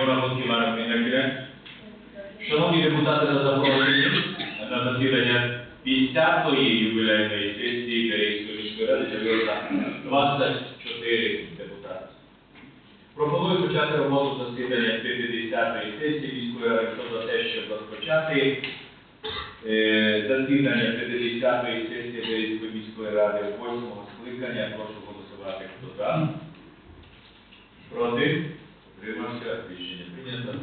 Signora Montimara Мінакре. Шановні депутати та запрошені на засідання 50-ї ювілейної сесії Берегської міської ради з'явилося 24 депутати. Пропоную почати роботу засідання 50-ї сесії міської ради. Хто за те, щоб розпочати засідання 50-ї сесії Берегської міської ради 8-го скликання, прошу голосувати. Хто за? Проти? Утримався? Рішення прийнято.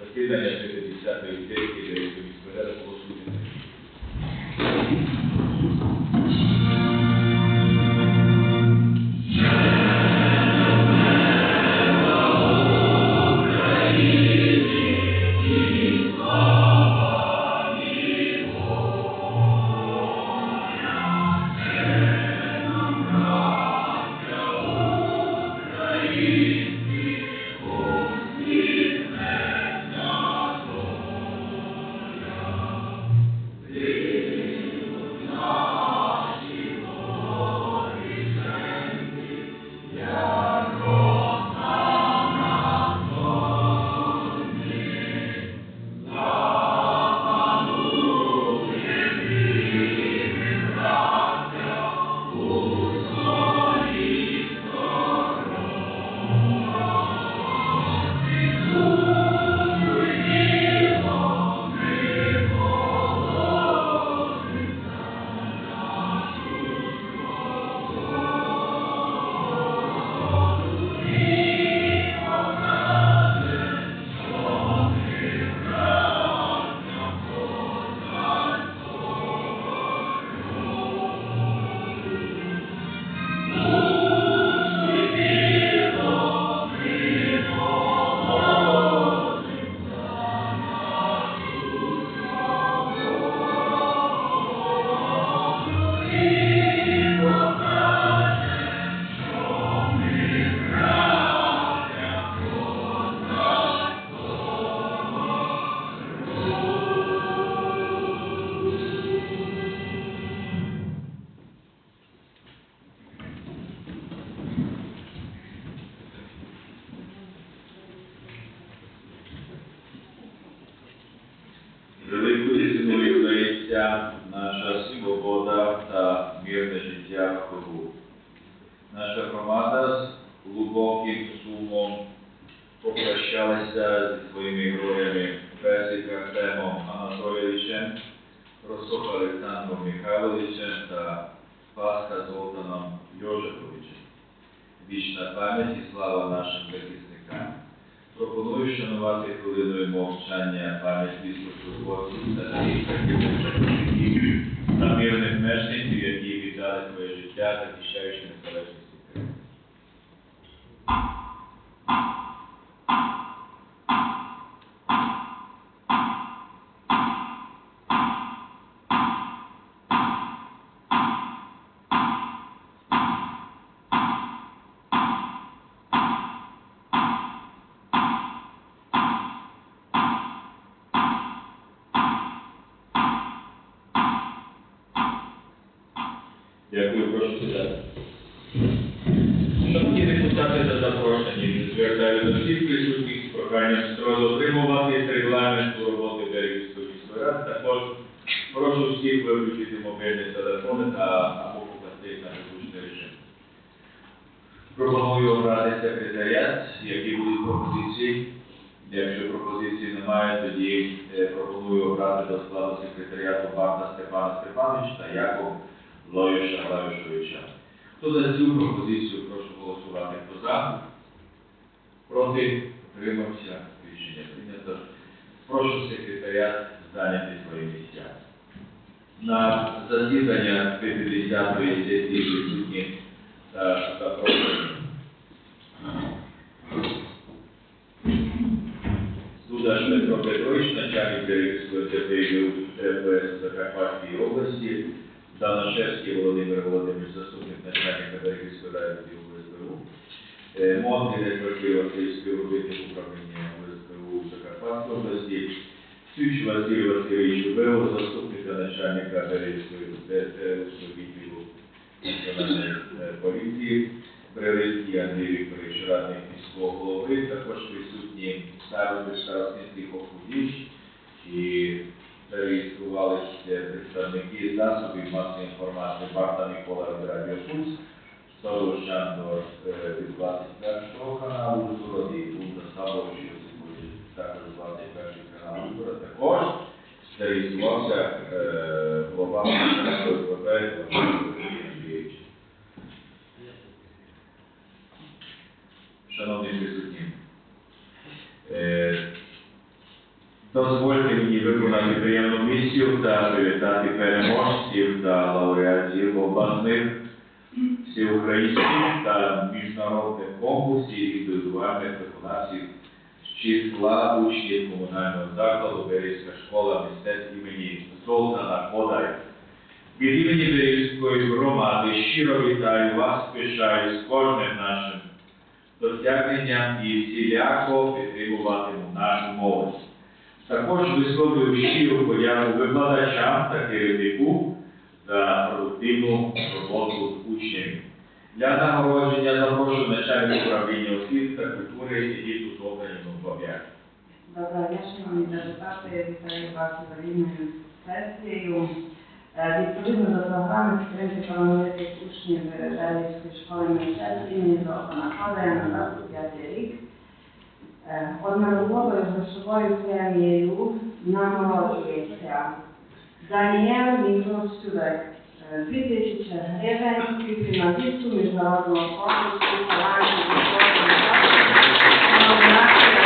Засідання 50-ї сесії Берегської міської ради голосуємо. Великою ціною здається наша свобода Дякую, прошу сідати. Шановні депутати та запрошені, звертаю до всіх присутніх з проханням строго дотримуватись регламенту роботи Берегівської міської ради. Також прошу всіх виключити мобільні телефони та або покласти їх на виключний режим. Пропоную обрати секретаріат, які будуть пропозиції. Якщо пропозицій немає, тоді е, пропоную обрати до складу секретаріату Барта Степана Степановича та Яков Лоїша Лавішовича. Хто за цю пропозицію, прошу голосувати. Хто за? Проти? Утримався? Рішення прийнято. Прошу секретаріат зайняти свої місця. На засідання 50-ї сесії присутні та запрошені. Судаш Петро Петрович, начальник Берегівської ТП Закарпатської області, Даношевський Володимир Володимирович, заступник начальника Берегівської районної УСБУ, Е, Модний Василь Василь, співробітник управління УСБУ Закарпатської області, Сюч Василь Васильович Убео, заступника начальника Берегівської ТТ відділу Національної е, поліції, Прилицький Андрій Вікторович, радник міського голови, також присутні старости Старостинських округів і зареєструвалися представники засобів масової інформації Марта Микола Радіопульс, Солощан до е, від 21 каналу Ужгород і Бунда Сабович, також 21 канал Ужгород. Також зареєструвався е, голова Міжнародного ОСББ Василь Андрійович. Шановні присутні, е, дозвольте мені виконати приємну та привітати переможців та лауреатів обласних, всеукраїнських та міжнародних конкурсів і індивідуальних виконавців з числа учнів комунального закладу Берізька школа мистецтв імені Золтана Кодай. Від імені Берізької громади щиро вітаю вас, пишаю з кожним нашим досягненням і всіляко підтримуватиму нашу молодь. Також висловлюю щиру подяку викладачам та керівнику за продуктивну роботу учнями. Для нагородження запрошую начальник управління освіти та культури, який тут обрані Баб'як. Доброго дня, шановні депутати, вітаю вас рівною сесією. Е, Відповідно до програми підтримки талановитих учнів Березької школи мистецтв імені Золотана Ходая на 25 рік. odmah u za svoju premijeru na djeca. Daniel Miklos će 2009, priprema listu međunarodnog odnosu, talanta i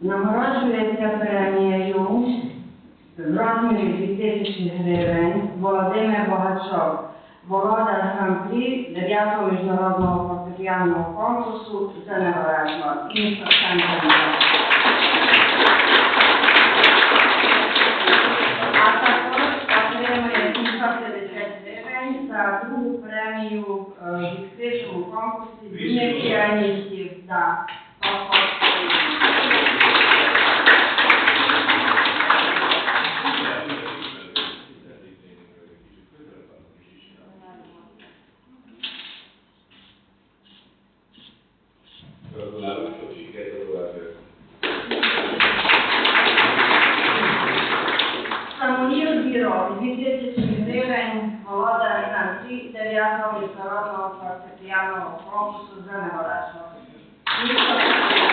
Нагороджується премією в розмірі 2000 гривень Володимир Богачов, володар гран-прі 9-го міжнародного фортепіанного конкурсу «Це невероятно» місто Центр. А також отримує 750 гривень за другу премію е, в конкурсі юних піаністів. Да. Самуїл Біров, 2000 гривень, володар гран-прі 9-го міжнародного фортепіаного конкурсу за Неворашо. Місто Київ.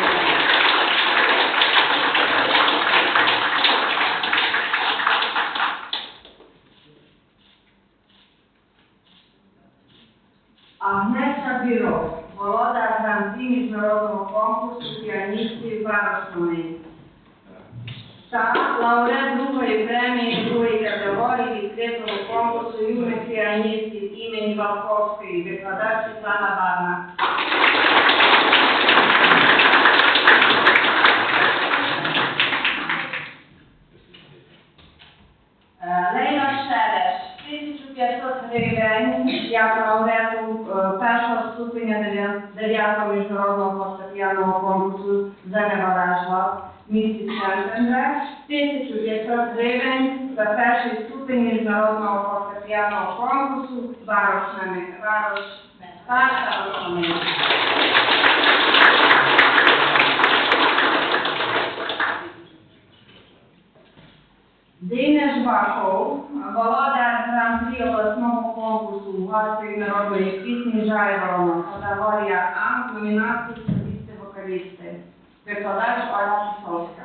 Агнеса Біров, володар гран-прі міжнародного конкурсу піаністів Варосони та лауреат другої премії другої категорії відкритого конкурсу юних піаністів імені Валковської, викладач Світлана Барна. Е, Лейла Шереш, 1500 гривень, як лауреату е, першого ступеня 9-го міжнародного фортепіаного конкурсу «Зеневаражла» місті Шентенберг, 1500 гривень за перший ступень міжнародного фортепіаного конкурсу «Варошними». Варош Старша Росомина. Денис Бахов, володар гран-при обласного конкурсу гостей народної пісні Жайворона, категорія А, номінації солісти-вокалісти. Викладач Оля Часовська.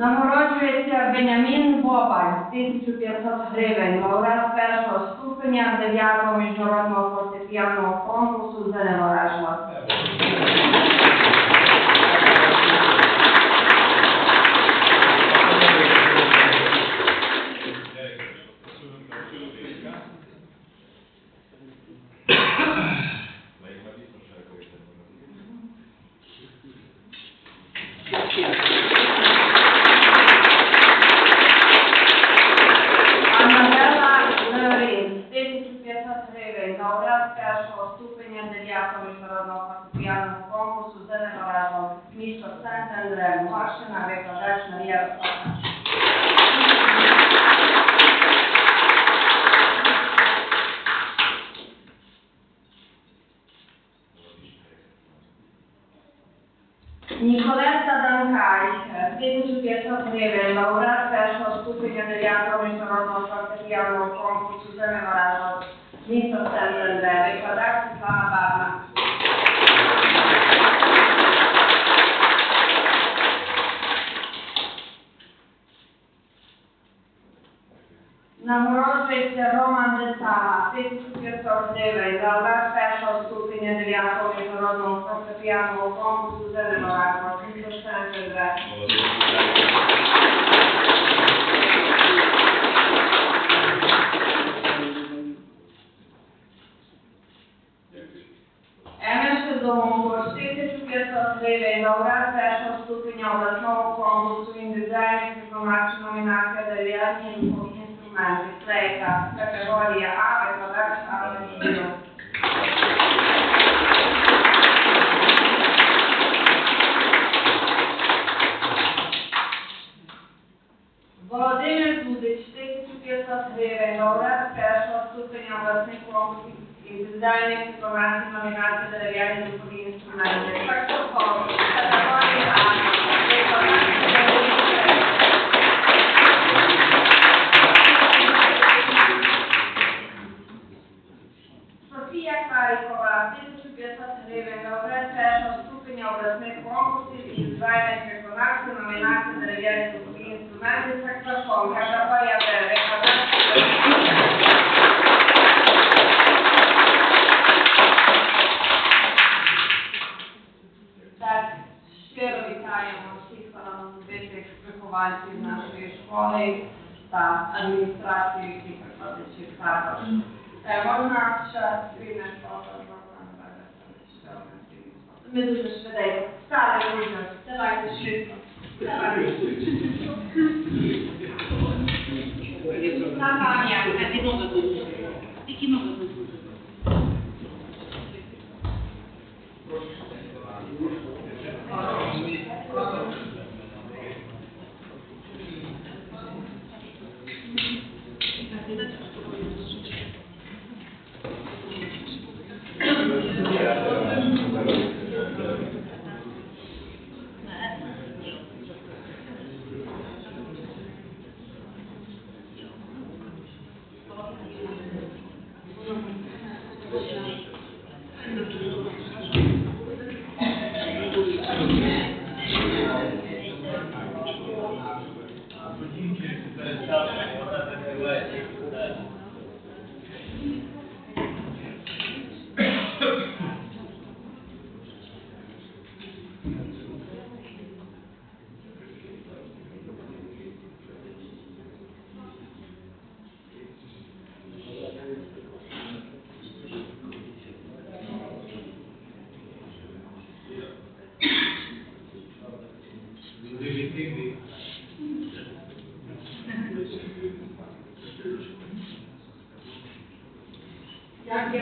Нагороджується Бенямін Бобаль, 1500 гривень, лауреат першого ступеня 9-го міжнародного фортепіаного конкурсу «Зеленорешла». міжнародного фортепіаного конкурсу «Зеленоразом» місто Сент-Андре, Морщина, викладач Марія Ростовна. Ніколета Данкай, 1500 гривень, лауреат першого ступеня 9 міжнародного фортепіаного конкурсу «Зеленоразом» місто Сент-Андре, викладач Світлана Барна. Нагороджується Роман Десага, 1500 гривень, лауреат першого ступеня 9 міжнародного фортепіаного конкурсу «Зеленоразом» місто Сент-Андре. Емеш Домогош, 1500 лауреат першого ступеня обласного конкурсу індивідуальних виконавчих номінація дерев'яні інструменти, флейта, категорія А, вітаємо всіх талановитих вихованців нашої школи та адміністрацію, які викладачів також. Е, Можна ще спільне фото Ми дуже швиденько. Стали дуже. Давайте швидко. Давайте. Кампанія. Тільки ноги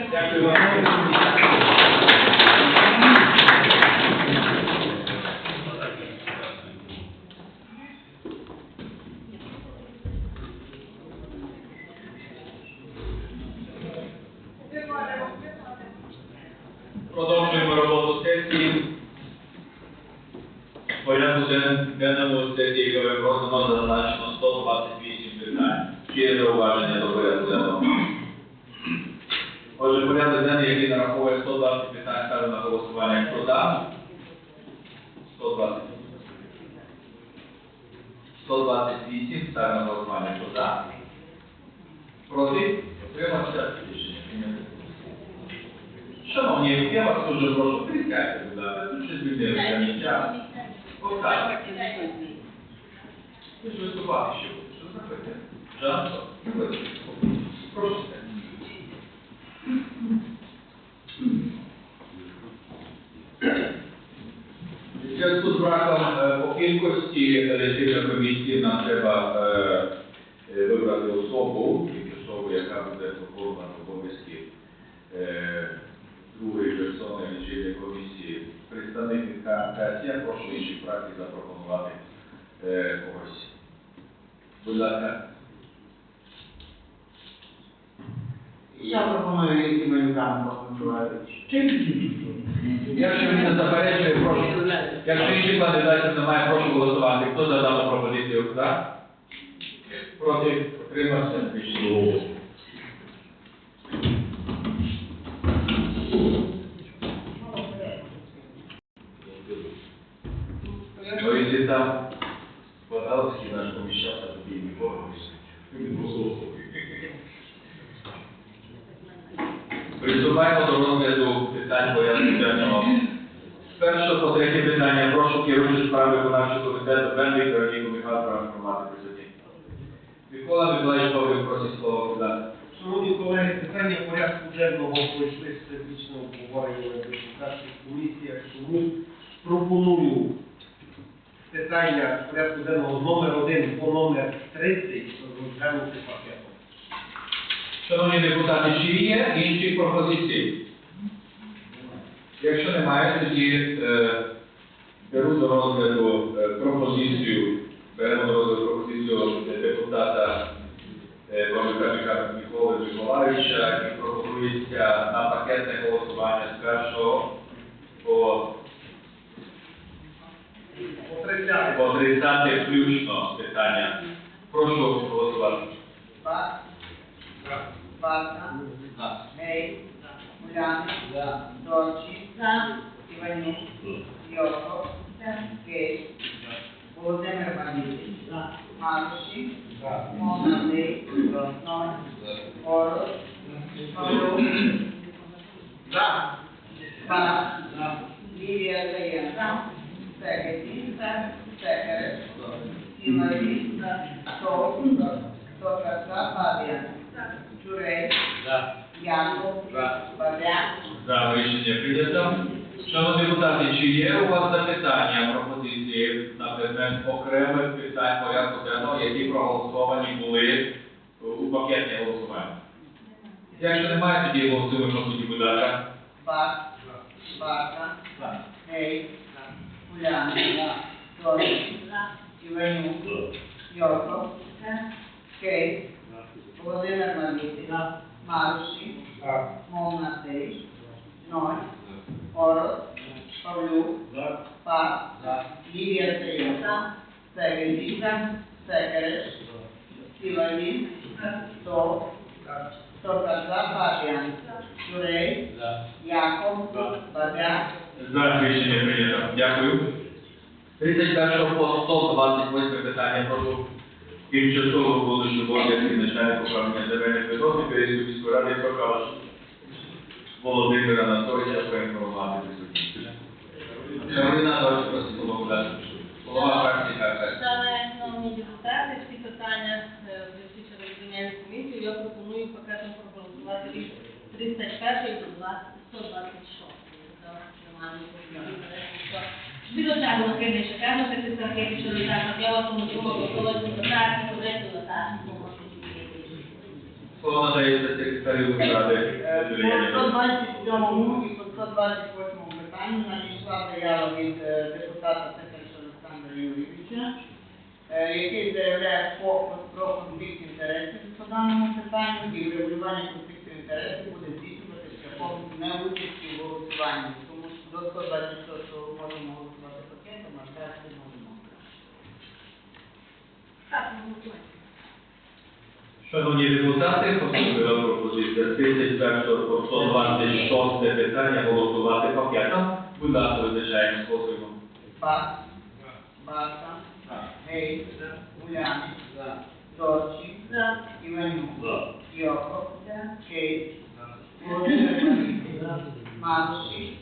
Будуть. Тільки ноги будуть. Дякую вам. Продовжуємо роботу сесії. Порядку денному сесії, яка роздано зазначено 128 питань. Чи є зауваження до порядку денного? Отже, порядок денний, який нараховує 120 питань, ставлю на голосування. Хто за? 120. 128, ставлю на голосування. Хто за? Проти? Утримався? Рішення прийнято. Шановні, я вас дуже прошу, присядьте, будь ласка, тут щось змінилося, місця. Останнє. Ви ж виступати ще будете, що заходьте? Жанко, заходьте. Прошу. В зв'язку з браком е, по кількості лічильної комісії нам треба е, е, вибрати особу, тимчасову, яка буде виконувати обов'язки е, другої персони сесія. Прошу інших фракцій запропонувати е, когось. Будь ласка. Я пропоную Євгенію Малюкам Миколаївич. Якщо він не заперечує, прошу. Якщо інших кандидатів немає, прошу голосувати. Хто за дану пропозицію? За? Проти? Ну, если там Подаловский наш помещался, то и не Приступаємо до розгляду питань порядку денного. Перше по третє питання. Прошу керуючи справи виконавчого комітету Бенdik Вероніку Михайло проінформувати присутні. Микола Миколаївич Павлів просить слово ласка. Шановні колеги, питання порядку денного пройшли всебічне обговорення на депутатських комісіях, тому пропоную питання порядку денного номер один по номер 30 розглянути пакетом. Шановні депутати, чи є інші пропозиції? Якщо немає, тоді е, беру до розгляду е, пропозицію, беремо до розгляду пропозицію депутата е, Михайла Миколи Миколаївича і пропонується на пакетне голосування з першого по, По 30. по 30 включно питання. Прошу голосувати. Бак, Гей, Уляни, Дорчі, Sam Giovannetti Diogo Che Golden Rabanelli Marci Mona Lei Non Oro Oro Va Va Livia Leiana Seghetinta Seghere Imarista Tocca Tocca Fabian Giurei Бабяк, За рішення прийнято. Шановні депутати, чи є у вас запитання, пропозиції на предмет окремих питань порядку денного, які проголосовані були у пакетні голосування? Якщо немає, тоді голосуємо будь ласка. Бак, Барка, Гей, Уляни, Дорчі, Іванюк, Володимир Маруші, Молнатий, Ной, Орос, Павлюк, Пак, Лілія Заєнка, Сегеді, Секереш, Сілаві, Сов, Токаза, Фабіан, Чурей, Яков, Бабяк, За рішення прийнято. Дякую. 31 по 128 питання прошу тимчасово виконуючу обов'язки начальника управління земельних відносин Київської міської ради Прокалаш Володимира Анатолійовича проінформувати присутніх. Кароліна Анатолійович, слово, будь. Голова фракції КРС. Шановні депутати, всі питання включити розгляняння комісію, я пропоную пакетом проголосувати від 31 до 126. Підозрюємо керівнича, кажемо, не так, я вас тому думаю, коли це так, куди це так, Слово надається секретарю Ради По Юлії Янівні. 127 і по 128 питанню надійшла заява від депутата Петровича Олександра Юрійовича, який заявляє по- про конфлікт інтересів по даному питанню і врегулювання конфлікту інтересів буде здійснювати шляхом неучасті в голосуванні. Тому що до 126 можемо голосувати пакетом, а зараз не можемо. Так, ну, Шановні депутати, поступила пропозиція з 31 по 126 питання голосувати пакетом. Будь ласка, визначаємо голосуємо. Бак, Барка, Гей, Уляни, Дорчі, За. Іванюк, Йоков, Кейт, Володимир Малюк, Маруші,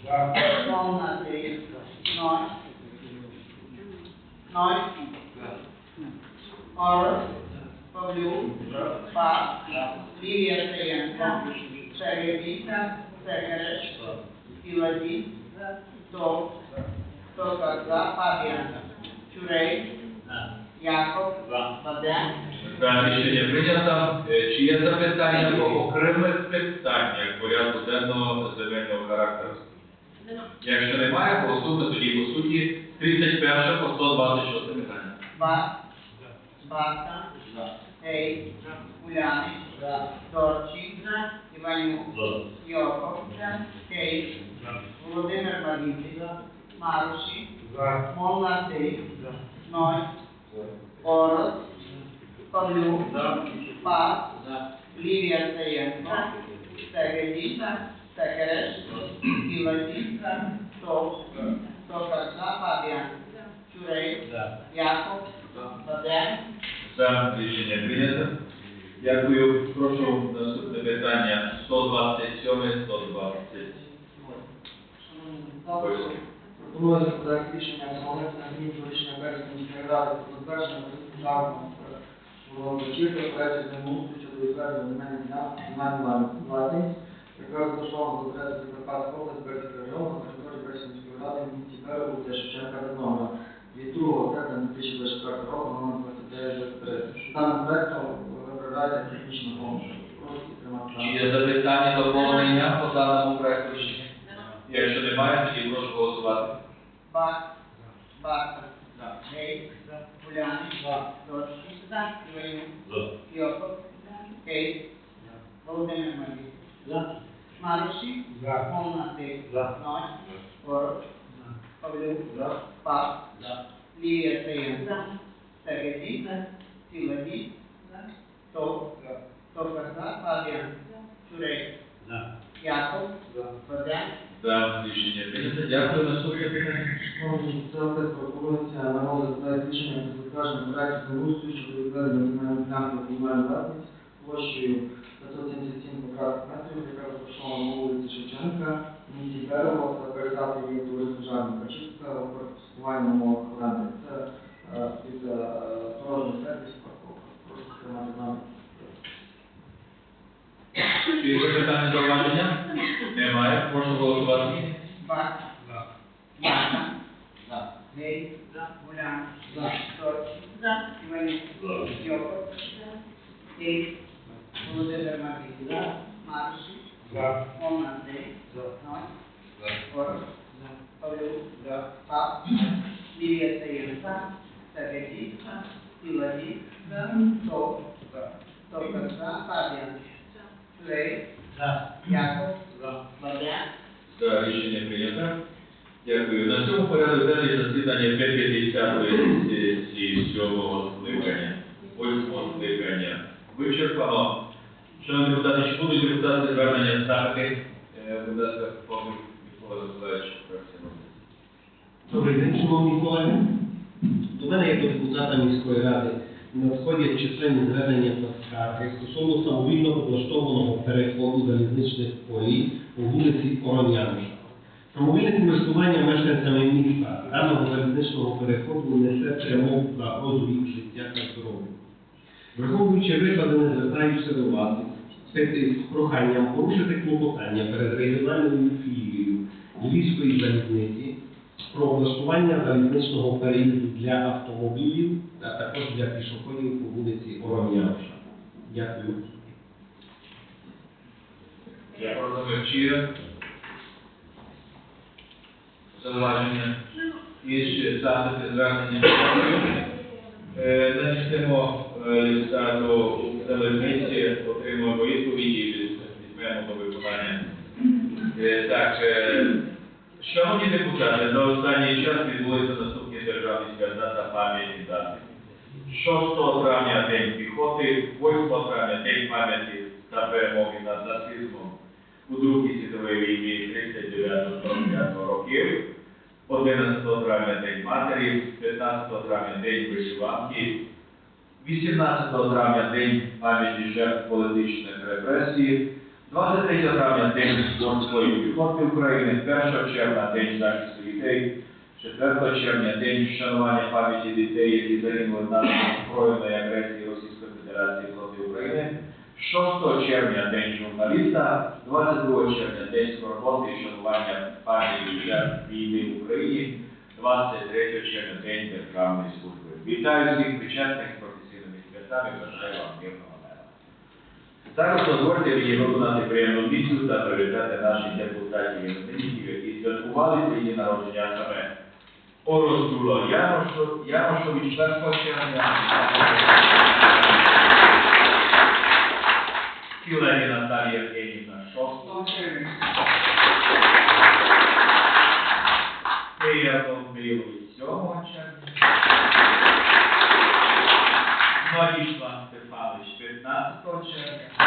Молнатий, Ной, Ной, Орос, Павлюк, Пак, Лілія Заєнко, Шеребі, Секереш, Сіладі, Сов, Токаза, Фабіан, Чурей, Яков, Бабяк, За рішення прийнято. Чи є запитання по окремих питаннях порядку денного земельного характеру? Якщо немає, голосуємо тоді по суті 31 по 126 питання. Бак, Барта, Гей, Уляни, Дорчі, Іванюк, Йоков, Кей, Володимир Багіти, Маруші, Молнатий, Ной, Орос, Павлюк, Пас, Лівія Саєнко, Сегеді, Секереш, Іладі, Тов, Токарса, Фабіан, Чурей, Баден, За рішення прийнято. Дякую. Прошу наступне питання 127, 128. Пропонується проект рішення про внесення змін до рішення Березької міської ради про затвердження державного вечірка проекту землеустрою щодо відведення земельних ділянок комунальної власність, яка розташована за адресою Закарпатська область, Березький район, на території Березької міської ради місті Берегу, Шевченка номера від 2 серпня 2024 року, номер 29 Даним проектом вибирається технічна допомога. Чи є запитання доповнення по даному проекту? Якщо немає, тоді прошу голосувати. Бак, Барта, Гей, Уляни, Дорчі, Іванюк, Йоков, Кей, Володимир Багіти, Маруші, Молнатий, Ной, Орос, Павлюк, Пас, Лівія Саєнко, Сегеді, Іладі, Тов, Токарса, Фабіан, Чурей, Яков, Баден, За рішення прийнято. Дякую. Наступне питання. Це пропонується на розгляд проект рішення про затвердження проекту землеустрою щодо відведення земельної ділянки комунальної власність площею 577 квадратних метрів, яка розташована на вулиці Шевченка, Берево, та передати її до качівська в користування мова. Це е, під е, дорожній сервіс парковка. Прошу підтримати нами. Чи є запитання зауваження? Немає. Прошу голосувати. Бак, Барта, Гей, Улян, Дорчі, Іванюк, Йоков, Кей, Володимир Багіти, Маруші, Молнатий, Ной, Орос, Павлюк, Пас, Лівія Саєнко, Сегеді, Іладі, Тов, Токарса, Фабіан, Чурей, Яков, Баден, За рішення прийнято. Дякую. На цьому порядок денний засідання 50-ї сесії сьомого скликання, восьмого скликання вичерпано. Шановні депутати, чи будуть депутати звернення ставити? Е, Будь ласка, Павло Микола Миколаївич, фракція. Добрий день, шановні колеги. До мене як до депутата міської ради надходять численні звернення та скарги стосовно самовільно облаштованого переходу залізничних колій по вулиці Оронянша. Самовільне користування мешканцями міста даного залізничного переходу несе пряму загрозу їх життя та здоров'я. Враховуючи викладене, звертаюся до вас з проханням порушити клопотання перед регіональною філією Львівської залізниці про облаштування залізничного переїзду для автомобілів, а також для пішоходів по вулиці Ором'янша. Дякую. Є зауваження і ще ставити звернення. Е, е, листа до залізниці, отримуємо відповіді від візьмемо до виконання. Е, Так, е, шановні депутати, за останній час відбулися наступні державні свята та пам'ятні дати. 6 травня День піхоти, 8 травня День пам'яті та перемоги над нацизмом у Другій світовій війні 39-45 років, 11 травня День матері, 15 травня День вишиванки, 18 травня День пам'яті жертв політичних репресій, 23 травня День морської піхоти України, 1 червня День захисту дітей, 4 червня День вшанування пам'яті дітей, які загинули внаслідок збройної агресії Російської Федерації проти України, 6 червня День журналіста, 22 червня День скорботи і шанування пам'яті жертв війни в Україні, 23 червня День Державної служби. Вітаю всіх причетних святами, бажаю вам мирного неба. Зараз дозвольте мені виконати приємну місію та привітати наших депутатів і іменинників, які святкували свої народження саме. Орозуло Яношу, Яношович Кілені Наталія Євгенівна Шостова, Києво Милович Сьомого червня, Марішлан Стефанович 15 червня. Бажаю